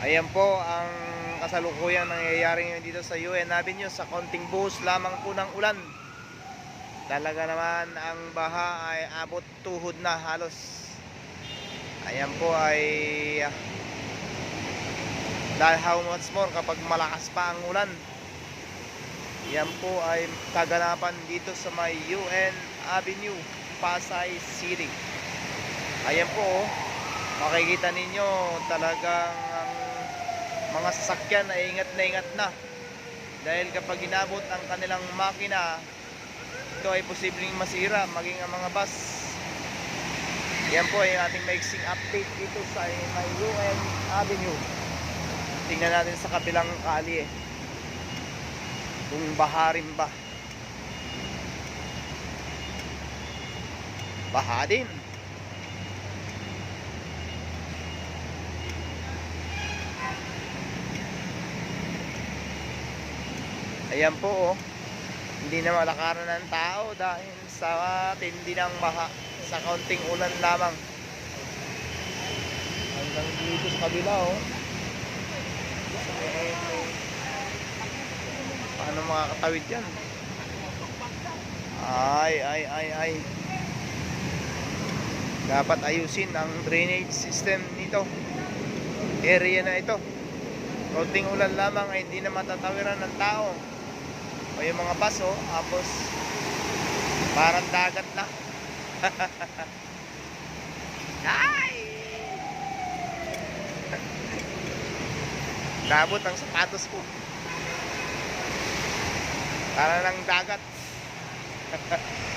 Ayan po ang kasalukuyang nangyayari ngayon dito sa UN Avenue sa konting buhos lamang po ng ulan. Talaga naman ang baha ay abot tuhod na halos. Ayan po ay ah, dahil how much more kapag malakas pa ang ulan. Yan po ay kaganapan dito sa may UN Avenue, Pasay City. Ayan po, oh. makikita ninyo talagang ang mga sasakyan ay ingat na ingat na. Dahil kapag inabot ang kanilang makina, ito ay posibleng masira, maging ang mga bus. Yan po ay ating maiksing update dito sa may UN Avenue. Tingnan natin sa kabilang kali eh. Kung baha rin ba. Baha din. Ayan po oh. Hindi na malakaran ng tao dahil sa tindi ng baha. Sa kaunting ulan lamang. Hanggang dito sa kabila oh. Paano makakatawid yan? Ay, ay, ay, ay. Dapat ayusin ang drainage system nito. Area na ito. Konting ulan lamang ay hindi na matatawiran ng tao. O yung mga baso, tapos parang dagat na. ay! Nabot ang sapatos ko. Para ng dagat.